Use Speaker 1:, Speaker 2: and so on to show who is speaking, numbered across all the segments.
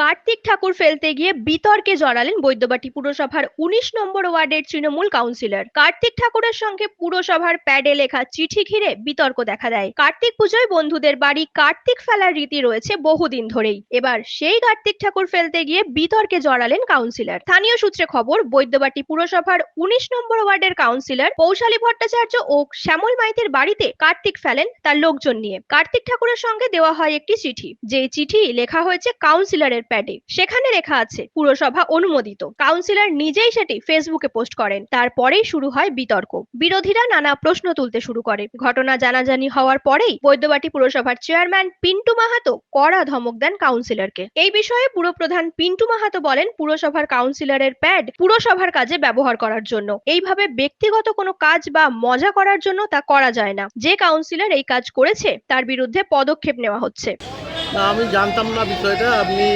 Speaker 1: কার্তিক ঠাকুর ফেলতে গিয়ে বিতর্কে জড়ালেন বৈদ্যবাটি পুরসভার উনিশ নম্বর ওয়ার্ডের তৃণমূল কাউন্সিলর। কার্তিক ঠাকুরের সঙ্গে পুরসভার প্যাডে লেখা চিঠি ঘিরে বিতর্ক দেখা দেয়। কার্তিক পুজোয় বন্ধুদের বাড়ি কার্তিক ফেলার রীতি রয়েছে বহুদিন ধরেই। এবার সেই কার্তিক ঠাকুর ফেলতে গিয়ে বিতর্কে জড়ালেন কাউন্সিলর। স্থানীয় সূত্রে খবর, বৈদ্যবাটি পুরসভার উনিশ নম্বর ওয়ার্ডের কাউন্সিলর পৌশালী ভট্টাচার্য ও শ্যামল মাইতের বাড়িতে কার্তিক ফেলেন তার লোকজন নিয়ে। কার্তিক ঠাকুরের সঙ্গে দেওয়া হয় একটি চিঠি। যে চিঠি লেখা হয়েছে কাউন্সিলরের প্যাডে। সেখানে লেখা আছে, পুরসভা অনুমোদিত। কাউন্সিলর নিজেই সেটি ফেসবুকে পোস্ট করেন। তারপরেই শুরু হয় বিতর্ক। বিরোধীরা নানা প্রশ্ন তুলতে শুরু করে। ঘটনা জানাজানি হওয়ার পরেই বৈদ্যবাটি পুরসভার চেয়ারম্যান পিন্টু মাহাতো কড়া ধমক দেন কাউন্সিলরকে। এই বিষয়ে পুরপ্রধান পিন্টু মাহাতো বলেন, পুরসভার কাউন্সিলরের প্যাড পুরসভার কাজে ব্যবহার করার জন্য। এইভাবে ব্যক্তিগত কোনো কাজ বা মজা করার জন্য তা করা যায় না। যে কাউন্সিলর এই কাজ করেছে, তার বিরুদ্ধে পদক্ষেপ নেওয়া হচ্ছে।
Speaker 2: না, আমি জানতাম না বিষয়টা। আপনি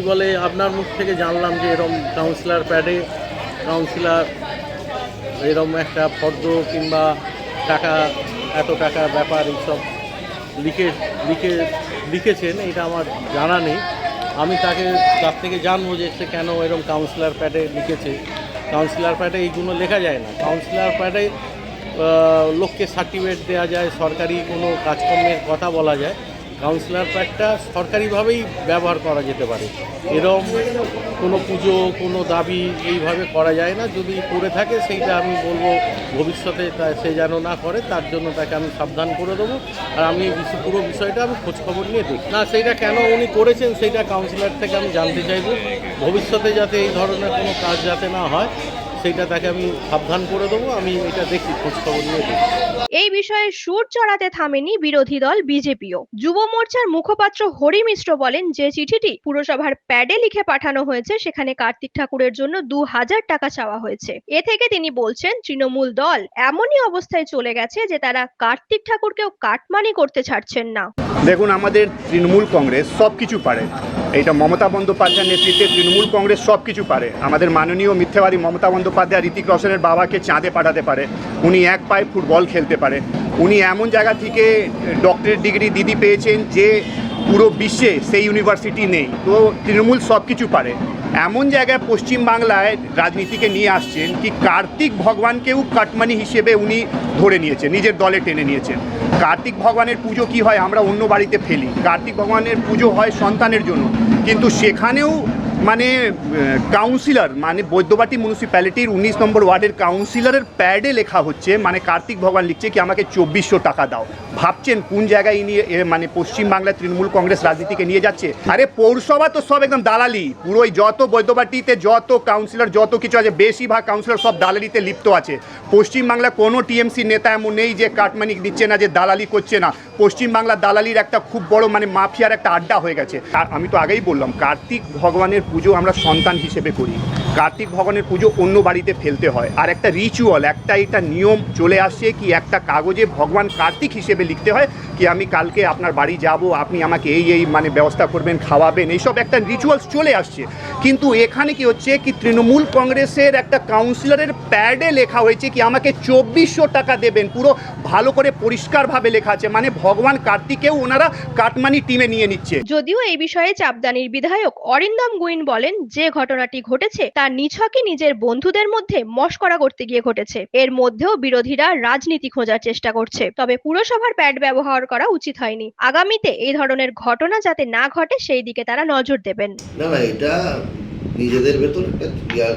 Speaker 2: কি বলে, আপনার মুখ থেকে জানলাম যে এরম কাউন্সিলর প্যাডে কাউন্সিলর এরম একটা ফর্দ কিংবা টাকা, এত টাকা ব্যাপার এইসব লিখে লিখে, লিখেছেন এটা আমার জানা নেই। আমি তাকে, তার থেকে জানব যে সে কেন এরম কাউন্সিলর প্যাডে লিখেছে। কাউন্সিলর প্যাডে এইগুলো লেখা যায় না। কাউন্সিলর প্যাডে লোককে সার্টিফিকেট দেওয়া যায়, সরকারি কোনো কাজকর্মের কথা বলা যায়। কাউন্সিলর প্যাডটা সরকারিভাবেই ব্যবহার করা যেতে পারে। এরম কোনো পুজো, কোনো দাবি এইভাবে করা যায় না। যদি করে থাকে সেইটা আমি বলব ভবিষ্যতে সে যেন না করে, তার জন্য তাকে আমি সাবধান করে দেবো। আর আমি পুরো বিষয়টা আমি খোঁজখবর নিয়ে দেখি। না, সেইটা কেন উনি করেছেন সেইটা কাউন্সিলর থেকে আমি জানতে চাইব। ভবিষ্যতে যাতে এই ধরনের কোনো কাজ যাতে না হয় সেইটা তাকে আমি সাবধান করে দেবো আমি এটা দেখি খোঁজখবর নিয়ে দেখি
Speaker 1: এই বিষয়ে সুর চড়াতে থামেনি বিরোধী দল বিজেপিও। যুব মোর্চার মুখপাত্র হরি মিশ্র বলেন যে চিঠিটি পুরসভার প্যাডে লিখে পাঠানো হয়েছে সেখানে কার্তিক ঠাকুরের জন্য দু হাজার টাকা চাওয়া হয়েছে। এ থেকে তিনি বলছেন তৃণমূল দল এমনই অবস্থায় চলে গেছে যে তারা কার্তিক ঠাকুরকেও কাটমানি করতে ছাড়ছেন না।
Speaker 3: দেখুন আমাদের তৃণমূল কংগ্রেস সব কিছু পারে। এইটা মমতা বন্দ্যোপাধ্যায়ের নেতৃত্বে তৃণমূল কংগ্রেস সব কিছু পারে। আমাদের মাননীয় মিথ্যাবাদী মমতা বন্দ্যোপাধ্যায় ঋতিক রোশনের বাবাকে চাঁদে পাঠাতে পারে। উনি এক পায়ে ফুটবল খেলতে পারে। উনি এমন জায়গা থেকে ডক্টরেট ডিগ্রি দিদি পেয়েছেন যে পুরো বিশ্বে সেই ইউনিভার্সিটি নেই। তো তৃণমূল সব কিছু পারে। এমন জায়গায় পশ্চিমবাংলায় রাজনীতিকে নিয়ে আসছেন কি কার্তিক ভগবানকেও কাটমানি হিসেবে উনি ধরে নিয়েছেন, নিজের দলে টেনে নিয়েছেন। কার্তিক ভগবানের পুজো কি হয় আমরা অন্য বাড়িতে ফেলি। কার্তিক ভগবানের পুজো হয় সন্তানের জন্য। কিন্তু সেখানেও মানে কাউন্সিলর মানে বৈদ্যবাটি মিউনিসিপ্যালিটির উনিশ নম্বর ওয়ার্ডের কাউন্সিলরের প্যাডে লেখা হচ্ছে মানে কার্তিক ভগবান লিখছে কি, আমাকে চব্বিশশো টাকা দাও। ভাবছেন কোন জায়গায় ইনি মানে পশ্চিমবাংলায় তৃণমূল কংগ্রেস রাজনীতিকে নিয়ে যাচ্ছে? আরে, পৌরসভা তো সব একদম দালালি। পুরোই যত বৈদ্যবাটিতে যত কাউন্সিলর যত কিছু আছে, বেশিরভাগ কাউন্সিলর সব দালালিতে লিপ্ত আছে। পশ্চিমবাংলা কোনো টিএমসি নেতা এমন নেই যে কাটমানি দিচ্ছে না, যে দালালি করছে না। পশ্চিমবাংলা দালালির একটা খুব বড় মানে মাফিয়ার একটা আড্ডা হয়ে গেছে। আর আমি তো আগেই বললাম, কার্তিক ভগবানের পুজো আমরা সন্তান হিসেবে করি। কার্তিক ভগবানের পুজো অন্য বাড়িতে ফেলতে হয়। আর একটা রিচুয়াল একটা এটা নিয়ম চলে আসছে কি একটা কাগজে ভগবান কার্তিক হিসেবে লিখতে হয়। কি আমি কালকে আপনার বাড়ি যাব? আপনি আমাকে এই এই মানে ব্যবস্থা করবেন, খাওয়াবেন, এইসব একটা রিচুয়ালস চলে আসছে। কিন্তু এখানে কি হচ্ছে কি তৃণমূল কংগ্রেসের একটা কাউন্সিলরের প্যাডে লেখা হয়েছে কি আমাকে চব্বিশশো টাকা দেবেন, পুরো ভালো করে পরিষ্কারভাবে লেখা আছে। মানে ভগবান কার্তিকেও ওনারা কাটমানি টিমে নিয়ে নিচ্ছে।
Speaker 1: যদিও এই বিষয়ে চাপদানির বিধায়ক অরিন্দম গুইন বলেন, যে ঘটনাটি ঘটেছে তা নিছকই নিজের বন্ধুদের মধ্যে মস্করা করতে গিয়ে ঘটেছে। এর মধ্যেও বিরোধীরা রাজনীতি খোঁজার চেষ্টা করছে। তবে পুরসভার প্যাড ব্যবহার করা উচিত হয়নি। আগামীতে এই ধরনের ঘটনা যাতে না ঘটে সেই দিকে তারা নজর দেবেন।
Speaker 4: না না এটা নিজেদের ভেতর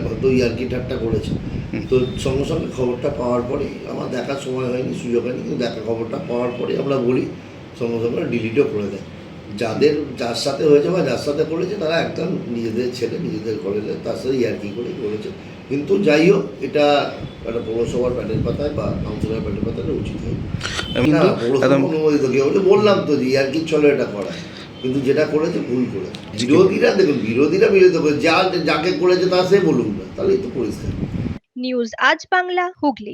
Speaker 4: হয়তো ইয়ার্কি ঠাট্টা করেছে। তো সঙ্গে সঙ্গে খবরটা পাওয়ার পরে আমার দেখার সময় হয়নি সুযোগ হয়নি কিন্তু দেখা খবরটা পাওয়ার পরে আমরা বলি সঙ্গে সঙ্গে ডিলিটও করে দেয়। যাদের যার সাথে হয়েছে বা যার সাথে করেছে তারা একদম নিজেদের ছেলে নিজেদের ঘরে তার সাথে ইয়ার্কি করে করেছে। কিন্তু যাই হোক এটা একটা পৌরসভার প্যাটের পাতায় বা কাউন্সিলর প্যাটের পাতায় উচিত হয় অনুমোদিত কেউ বলে বললাম তো যে ইয়ার্কির চলে এটা করা। কিন্তু যেটা করেছে ভুল করে বিরোধীরা দেখুন বিরোধীরা বিরোধী করে যা যাকে করেছে তা সে বলুন না তাহলেই তো পরিষ্কার।
Speaker 1: নিউজ আজ বাংলা হুগলি।